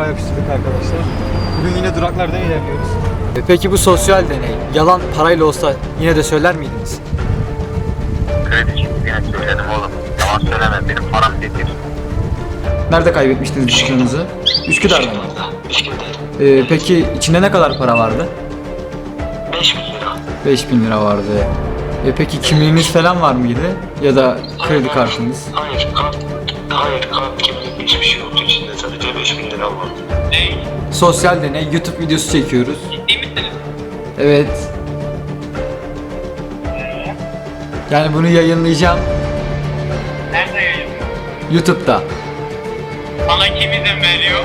durağa yapıştırdık arkadaşlar. Bugün yine duraklardan ilerliyoruz. E, Peki bu sosyal deney yalan parayla olsa yine de söyler miydiniz? Kredi çektiğini söyledim oğlum. Yalan söyleme benim param getir. Nerede kaybetmiştiniz dükkanınızı? Üsküdar'da mı? Üsküdar. E, peki içinde ne kadar para vardı? 5 bin lira. 5000 lira vardı. E, peki kimliğiniz falan var mıydı? Ya da kredi kartınız? Hayır kart, hayır kart kimlik hiçbir şey yoktu içinde sadece 5 bin lira vardı. Ne? Sosyal deney YouTube videosu çekiyoruz. Ciddi misiniz? Evet. Yani bunu yayınlayacağım Nerede yayınlıyor? YouTube'da. Sana kim izin veriyor?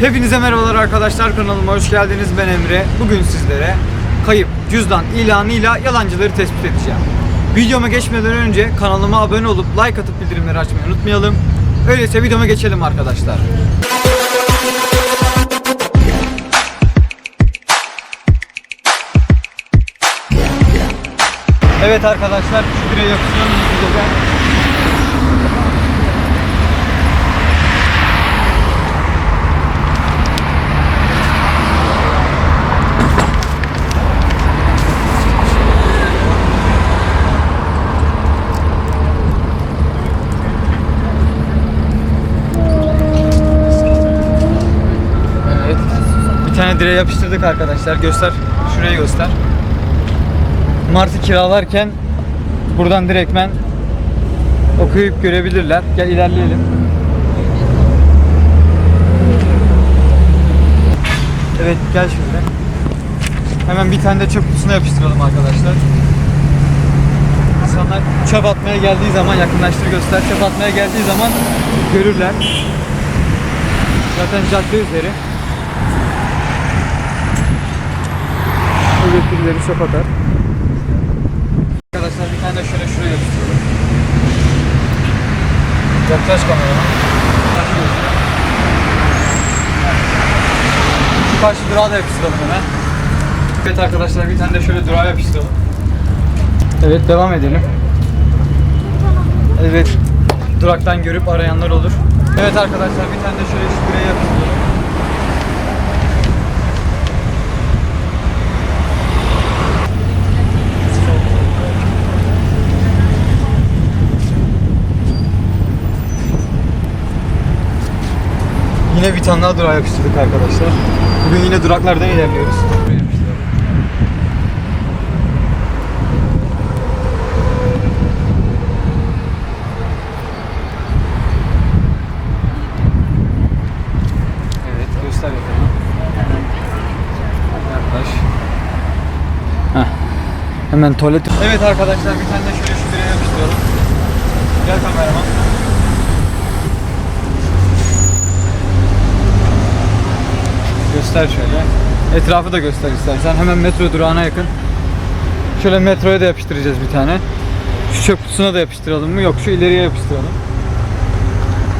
Hepinize merhabalar arkadaşlar kanalıma hoş geldiniz ben Emre. Bugün sizlere kayıp cüzdan ilanıyla yalancıları tespit edeceğim. Videoma geçmeden önce kanalıma abone olup like atıp bildirimleri açmayı unutmayalım. Öyleyse videoma geçelim arkadaşlar. Evet arkadaşlar şu direğe hızlıca. Evet. Bir tane direğe yapıştırdık arkadaşlar. Göster. Şurayı göster. Martı kiralarken buradan direktmen okuyup görebilirler. Gel ilerleyelim. Evet gel şöyle. Hemen bir tane de çöp kutusuna yapıştıralım arkadaşlar. İnsanlar çöp atmaya geldiği zaman yakınlaştır göster. Çöp atmaya geldiği zaman görürler. Zaten cadde üzeri. Öyle birileri çöp atar. Arkadaşlar bir tane de şöyle şuraya yapıştıralım. Yaklaş gözüne. Şu karşı durağa da yapıştıralım hemen. Evet arkadaşlar bir tane de şöyle durağa yapıştıralım. Evet devam edelim. Evet duraktan görüp arayanlar olur. Evet arkadaşlar bir tane de şöyle şu direğe yapıştıralım. Yine bir tane daha durağa yapıştırdık arkadaşlar. Bugün yine duraklardan ilerliyoruz. Hemen tuvalet. Evet arkadaşlar bir tane de şöyle şu direğe yapıştıralım. Gel kameraman. Göster şöyle. Etrafı da göster istersen. Hemen metro durağına yakın. Şöyle metroya da yapıştıracağız bir tane. Şu çöp kutusuna da yapıştıralım mı? Yok şu ileriye yapıştıralım.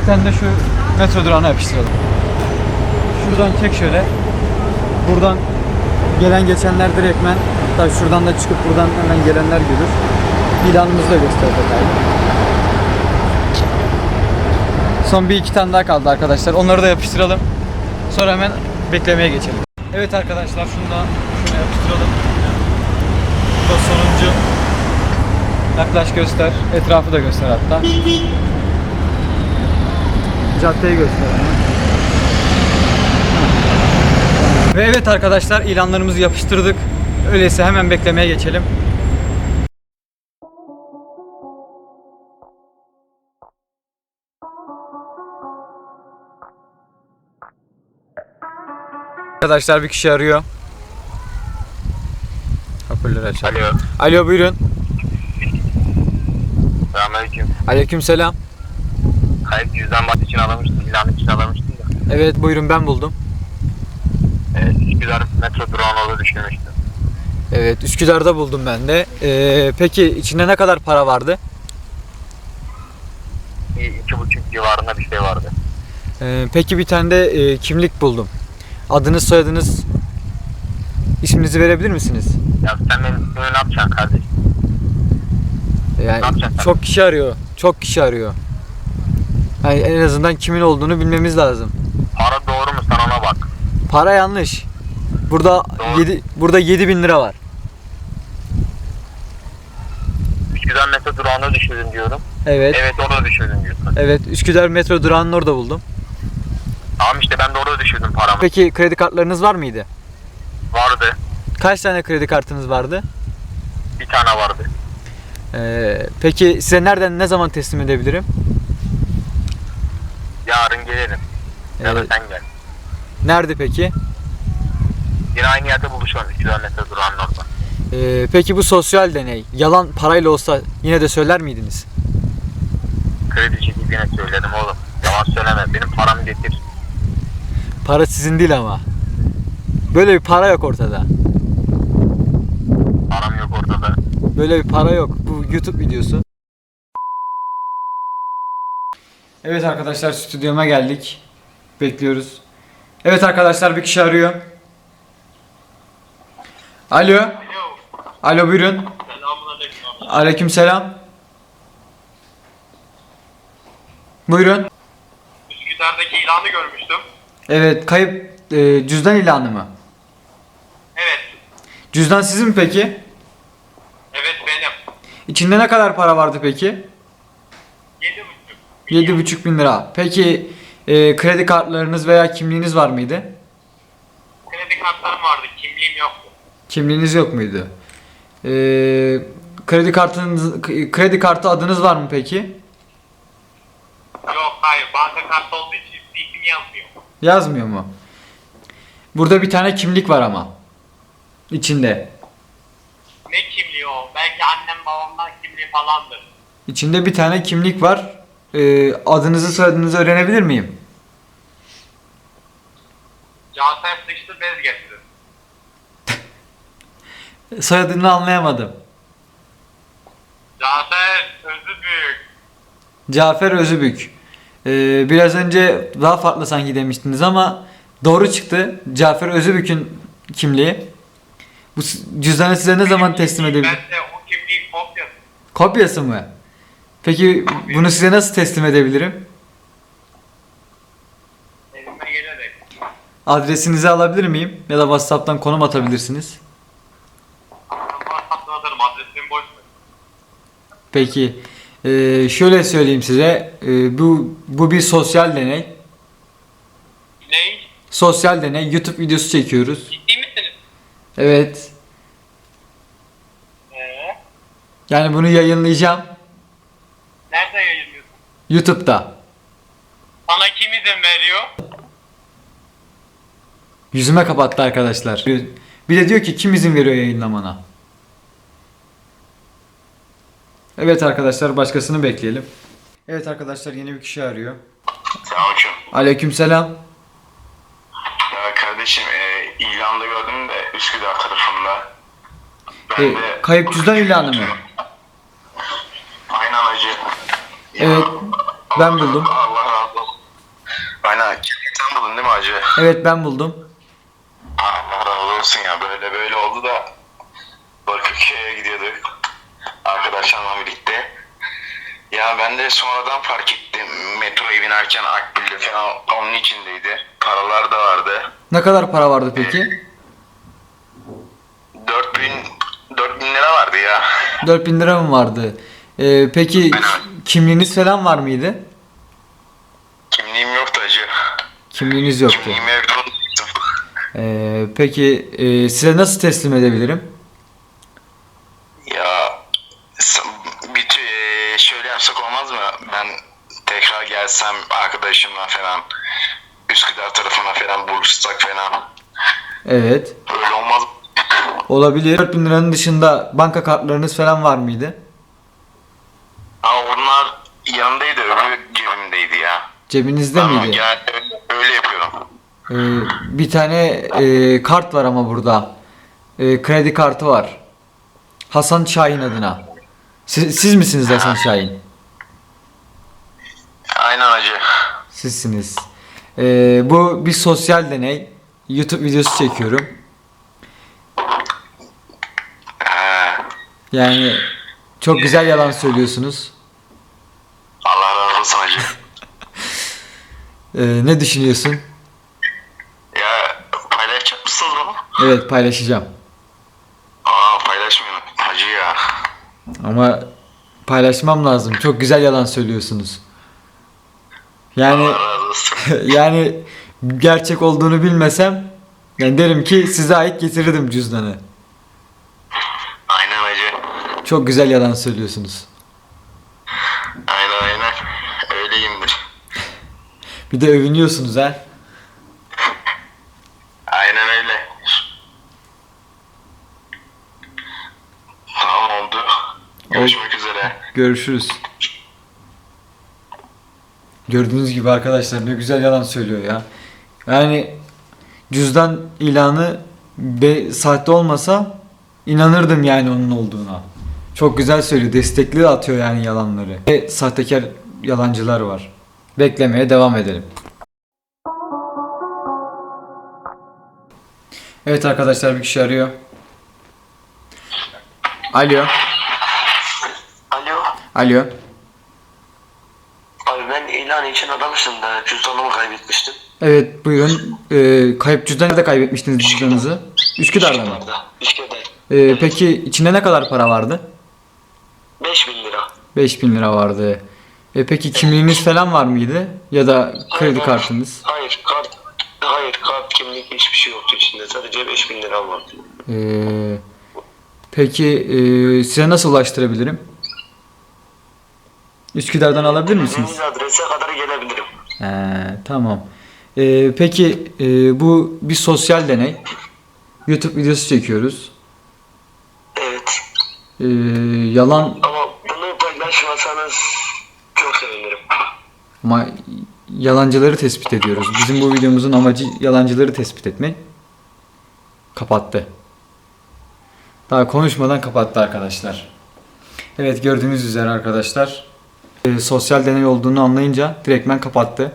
Bir tane de şu metro durağına yapıştıralım. Şuradan çek şöyle. Buradan gelen geçenler direktmen hatta şuradan da çıkıp buradan hemen gelenler görür. İlanımızı da göster detaylı. Son bir iki tane daha kaldı arkadaşlar. Onları da yapıştıralım. Sonra hemen beklemeye geçelim. Evet arkadaşlar şunu da şuna yapıştıralım. Bu da sonuncu. Yaklaş göster. Etrafı da göster hatta. Caddeyi göster. Ve evet arkadaşlar ilanlarımızı yapıştırdık. Öyleyse hemen beklemeye geçelim. Arkadaşlar bir kişi arıyor. Hoparlörü açalım. Alo. Alo buyurun. Selamünaleyküm. Aleyküm selam. Kayıp cüzdan bahsi için aramıştım. ilan için aramıştım da. Evet buyurun ben buldum. Evet, Üsküdar metro durağına düşürmüştüm. Evet Üsküdar'da buldum ben de. Ee, peki içinde ne kadar para vardı? İki buçuk civarında bir şey vardı. Ee, peki bir tane de e, kimlik buldum. Adınız soyadınız isminizi verebilir misiniz? Ya sen benim ismimi ne yapacaksın kardeşim? Yani Ne yapacaksın? çok kişi arıyor. Çok kişi arıyor. Yani en azından kimin olduğunu bilmemiz lazım. Para doğru mu? Sana Para yanlış. Burada Doğru. 7 burada 7000 lira var. Üsküdar metro durağına düşürdüm diyorum. Evet. Evet orada düşürdüm diyorsun. Evet. Üsküdar metro durağının orada buldum. Tamam işte ben de paramı. Peki kredi kartlarınız var mıydı? Vardı. Kaç tane kredi kartınız vardı? Bir tane vardı. Ee, peki size nereden ne zaman teslim edebilirim? Yarın gelelim. Ya da sen gel. Nerede peki? Yine aynı yerde buluşalım Üsküdar metro durağının orada. Ee, peki bu sosyal deney yalan parayla olsa yine de söyler miydiniz? Kredi çekip yine söyledim oğlum. Yalan söyleme. Benim paramı getir. Para sizin değil ama. Böyle bir para yok ortada. Param yok ortada. Böyle bir para yok. Bu YouTube videosu. Evet arkadaşlar stüdyoma geldik. Bekliyoruz. Evet arkadaşlar bir kişi arıyor. Alo. Alo. Alo buyurun. Selamun aleyküm. Aleyküm selam. Buyurun. Üsküdar'daki ilanı görmüştüm. Evet kayıp e, cüzdan ilanı mı? Evet. Cüzdan sizin mi peki? Evet benim. İçinde ne kadar para vardı peki? Yedi buçuk. 7,5 bin lira. Peki e, kredi kartlarınız veya kimliğiniz var mıydı? Kredi kartlarım vardı. Kimliğim yoktu. Kimliğiniz yok muydu? E, kredi kartınız kredi kartı adınız var mı peki? Yok hayır. Banka kartı olduğu için isim yazmıyor. Yazmıyor mu? Burada bir tane kimlik var ama. İçinde. Ne kimliği o? Belki annem babamdan kimliği falandır. İçinde bir tane kimlik var. E, adınızı soyadınızı öğrenebilir miyim? Cafer sıçtı bez. Soyadını anlayamadım. Cafer özü büyük. Cafer Özübük. Ee, biraz önce daha farklı sanki demiştiniz ama doğru çıktı. Cafer Özübük'ün kimliği. Bu cüzdanı size ne zaman teslim edebilir? Ben de o kimliğin kopyası. Kopyası mı? Peki bunu size nasıl teslim edebilirim? Elime gelerek. Adresinizi alabilir miyim? Ya da WhatsApp'tan konum atabilirsiniz. WhatsApp'tan atarım. Adresimi boş ver. Peki ee, şöyle söyleyeyim size. Ee, bu bu bir sosyal deney. Ney? Sosyal deney. YouTube videosu çekiyoruz. Ciddi misiniz? Evet. Ee, Yani bunu yayınlayacağım nerede yayınlıyorsun? YouTube'da. Sana kim izin veriyor? Yüzüme kapattı arkadaşlar. Bir de diyor ki kim izin veriyor yayınlamana? Evet arkadaşlar başkasını bekleyelim. Evet arkadaşlar yeni bir kişi arıyor. Selamünaleyküm. Aleykümselam. Ya kardeşim e, ilanda gördüm de Üsküdar tarafında. Ben E, de... kayıp cüzdan ilanı mı? Aynen acı. Evet ben buldum. Allah razı olsun. Aynen. Sen buldun değil mi acı? Evet ben buldum. Allah razı olsun ya böyle böyle oldu da Bakırköy'e gidiyorduk arkadaşlarla birlikte. Ya ben de sonradan fark ettim metroya binerken akbilde falan onun içindeydi. Paralar da vardı. Ne kadar para vardı peki? 4000 4000 lira vardı ya. 4000 lira mı vardı? E, peki kimliğiniz falan var mıydı? Kimliğim yoktu acı. Kimliğiniz yoktu. Kimliğimi evde unuttum. E, peki e, size nasıl teslim edebilirim? Ya s- bir tü- şöyle yapsak olmaz mı? Ben tekrar gelsem arkadaşımla falan Üsküdar tarafına falan buluşsak falan. Evet. Öyle olmaz? Olabilir. 4000 liranın dışında banka kartlarınız falan var mıydı? Ama bunlar yanındaydı, öbür cebimdeydi ya. Cebinizde Tamam, miydi? yani öyle, öyle yapıyorum. Ee, bir tane e, kart var ama burada. E, kredi kartı var. Hasan Şahin adına. Siz, siz misiniz Hasan Şahin? Aynen acı. Sizsiniz. Ee, bu bir sosyal deney. YouTube videosu çekiyorum. Yani çok güzel yalan söylüyorsunuz. Allah razı olsun acı. Ee, ne düşünüyorsun? ya Instagram'a? Evet paylaşacağım. Aa paylaşmıyorum. Hacı ya. Ama paylaşmam lazım. Çok güzel yalan söylüyorsunuz. Yani yani gerçek olduğunu bilmesem yani derim ki size ait getirirdim cüzdanı. Aynen hacı. Çok güzel yalan söylüyorsunuz. Aynen aynen. Öyleyimdir. Bir de övünüyorsunuz ha. Aynen öyle. Tamam oldu. Görüşmek üzere. Görüşürüz. Gördüğünüz gibi arkadaşlar ne güzel yalan söylüyor ya. Yani cüzdan ilanı be, sahte olmasa inanırdım yani onun olduğuna. Çok güzel söylüyor. Destekli atıyor yani yalanları. Ve sahtekar yalancılar var. Beklemeye devam edelim. Evet arkadaşlar bir kişi arıyor. Alo. Alo. Alo. Abi ben ilan için aramıştım da cüzdanımı kaybetmiştim. Evet buyurun. Ee, kayıp cüzdanı nerede kaybetmiştiniz cüzdanınızı? Üsküdar'da mı? Üsküdar'da. Üsküdar. Ee, peki içinde ne kadar para vardı? 5000 lira. 5000 lira vardı. E peki kimliğiniz falan var mıydı? Ya da kredi Hayır, kartınız? Hayır kart. Hayır kart kimlik hiçbir şey yoktu içinde. Sadece 5000 lira vardı. Ee, peki e, size nasıl ulaştırabilirim? Üsküdar'dan alabilir misiniz? Adrese kadar gelebilirim. He, tamam. Ee, peki e, bu bir sosyal deney. YouTube videosu çekiyoruz. Evet. Ee, yalan Ama bunu paylaşmasanız çok sevinirim. Ama yalancıları tespit ediyoruz. Bizim bu videomuzun amacı yalancıları tespit etmek. Kapattı. Daha konuşmadan kapattı arkadaşlar. Evet gördüğünüz üzere arkadaşlar. E, sosyal deney olduğunu anlayınca direktmen kapattı.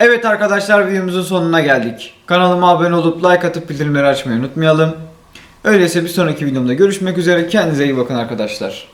Evet arkadaşlar videomuzun sonuna geldik. Kanalıma abone olup like atıp bildirimleri açmayı unutmayalım. Öyleyse bir sonraki videomda görüşmek üzere. Kendinize iyi bakın arkadaşlar.